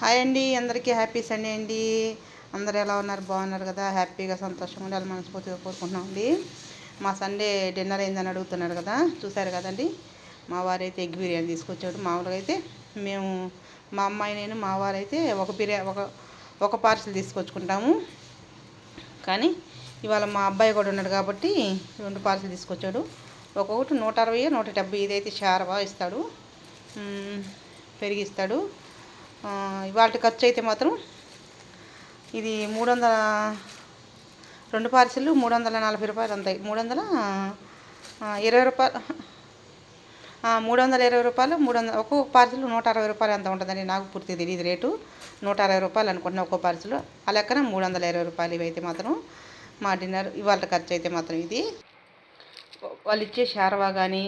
Hi అండి అందరికీ happy Sunday అండి. అందరు ఎలా ఉన్నారు? బాగున్నారు కదా? హ్యాపీగా సంతోషంగా ఉండాలి మనస్ఫూర్తిగా కోరుకుంటున్నాం అండి. మా సండే డిన్నర్ అయిందని అడుగుతున్నాడు కదా? చూశారు కదండి? మా వారైతే ఎగ్ బిర్యానీ తీసుకొచ్చాడు. మామూలుగా అయితే మేము మా అమ్మాయి నేను మా వారైతే ఒక బిర్యానీ ఒక ఒక పార్సిల్ తీసుకొచ్చుకుంటాము. కానీ ఇవాళ మా అబ్బాయి కూడా ఉన్నాడు కాబట్టి రెండు పార్సిల్ తీసుకొచ్చాడు. ఒక్కొక్కటి నూట అరవై నూట డెబ్బై ఇదైతే షారవా ఇస్తాడు. పెరిగిస్తాడు. ఇవాళ ఖర్చు అయితే మాత్రం ఇది మూడు వందల రెండు పార్సిల్ మూడు వందల నలభై రూపాయలు అంతాయి మూడు వందల ఇరవై రూపాయలు మూడు వందల ఇరవై రూపాయలు మూడు వందల ఒక్కొక్క పార్సిల్ నూట అరవై రూపాయలు ఎంత ఉంటుందండి. నాకు పూర్తి తెలియదు రేటు. నూట అరవై రూపాయలు అనుకుంటున్నా ఒక్కో పార్సిల్ ఆ లెక్కన మూడు వందల ఇరవై రూపాయలు ఇవైతే మాత్రం మా డిన్నర్ ఇవాళ ఖర్చు అయితే మాత్రం ఇది. వాళ్ళు ఇచ్చే షార్వా కానీ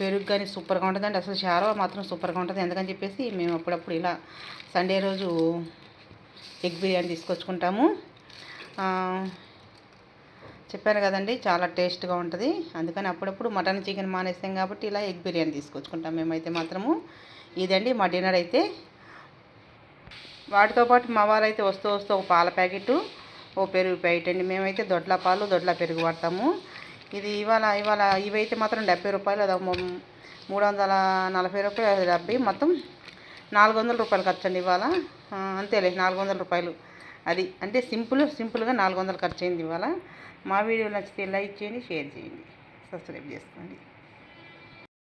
పెరుగు కానీ సూపర్గా ఉంటుందండి. అసలు షార్వా మాత్రం సూపర్గా ఉంటుంది. ఎందుకని చెప్పేసి మేము అప్పుడప్పుడు ఇలా సండే రోజు ఎగ్ బిర్యానీ తీసుకొచ్చుకుంటాము. చెప్పాను కదండి చాలా టేస్ట్గా ఉంటుంది. అందుకని అప్పుడప్పుడు మటన్ చికెన్ మానేస్తాం కాబట్టి ఇలా ఎగ్ బిర్యానీ తీసుకొచ్చుకుంటాం మేమైతే మాత్రము. ఇదండి మా డిన్నర్ అయితే. వాటితో పాటు మా వారైతే వస్తూ వస్తూ ఒక పాల ప్యాకెట్ ఓ పెరుగు ప్యాకెట్ అండి. మేమైతే దొడ్ల పాలు దొడ్ల పెరుగు వాడతాము. ఇది ఇవాళ ఇవాళ ఇవైతే మాత్రం డెబ్బై రూపాయలు అది మూడు వందల నలభై రూపాయలు డెబ్బై. మొత్తం నాలుగు వందల రూపాయలు ఖర్చు అండి ఇవాళ అంతేలే నాలుగు వందల రూపాయలు అది. అంటే సింపుల్ సింపుల్గా నాలుగు వందలు ఖర్చు అయింది ఇవాళ. మా వీడియో నచ్చితే లైక్ చేయండి షేర్ చేయండి. సబ్స్క్రైబ్ చేసుకోండి.